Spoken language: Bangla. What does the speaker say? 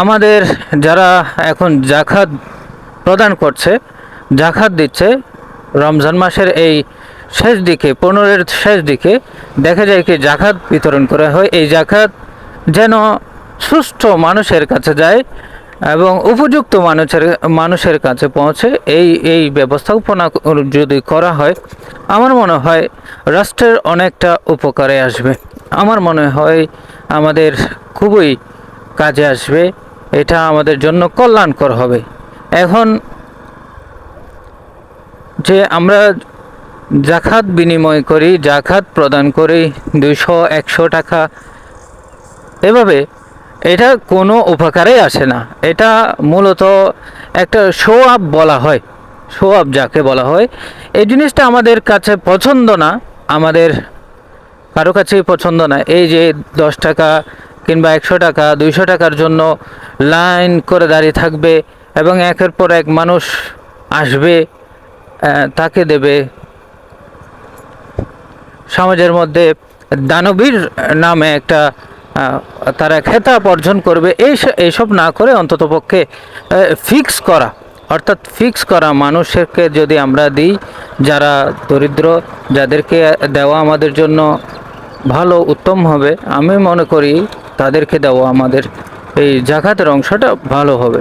আমাদের যারা এখন জাকাত প্রদান করছে, জাকাত দিচ্ছে, রমজান মাসের এই শেষ দিকে, পনেরোর শেষ দিকে দেখা যায় কি জাকাত বিতরণ করা হয়। এই জাকাত যেন সুস্থ মানুষের কাছে যায় এবং উপযুক্ত মানুষের মানুষের কাছে পৌঁছে, এই এই ব্যবস্থাপনা যদি করা হয়, আমার মনে হয় রাষ্ট্রের অনেকটা উপকারে আসবে। আমার মনে হয় আমাদের খুবই কাজে আসবে। এটা আমাদের জন্য কল্যাণকর হবে। এখন যে আমরা জাকাত বিনিময় করি, জাকাত প্রদান করি দুইশো, একশো টাকা, এভাবে এটা কোনো উপকারে আসে না। এটা মূলত একটা শো আপ বলা হয় শো আপ যাকে বলা হয়। এই জিনিসটা আমাদের কাছে পছন্দ না, আমাদের কারও কাছেই পছন্দ না। এই যে দশ টাকা কিংবা একশো টাকা, দুইশো টাকার জন্য লাইন করে দাঁড়িয়ে থাকবে এবং একের পর এক মানুষ আসবে তাকে দেবে। সমাজের মধ্যে দানবীর নামে একটা তারা খেতাব অর্জন করবে, এই এইসব না করে অন্ততপক্ষে ফিক্স করা, অর্থাৎ ফিক্স করা মানুষকে যদি আমরা দিই, যারা দরিদ্র, যাদেরকে দেওয়া আমাদের জন্য ভালো, উত্তম হবে, আমি মনে করি তাদেরকে দেওয়া আমাদের এই জাকাতের অংশটা ভালো হবে।